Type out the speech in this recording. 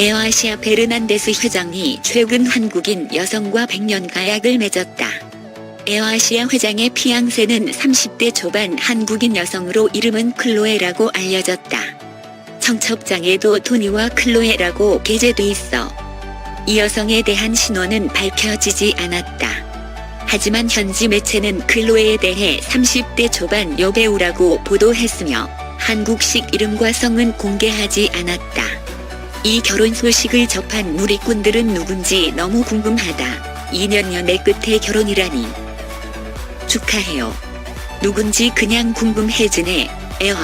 에어아시아 베르난데스 회장이 최근 한국인 여성과 100년 가약을 맺었다. 에어아시아 회장의 피앙세는 30대 초반 한국인 여성으로 이름은 클로에라고 알려졌다. 청첩장에도 토니와 클로에라고 게재돼 있어. 이 여성에 대한 신원은 밝혀지지 않았다. 하지만 현지 매체는 클로에에 대해 30대 초반 여배우라고 보도했으며 한국식 이름과 성은 공개하지 않았다. 이 결혼 소식을 접한 누리꾼들은 누군지 너무 궁금하다. 2년 연애 끝에 결혼이라니. 축하해요. 누군지 그냥 궁금해지네. 에어.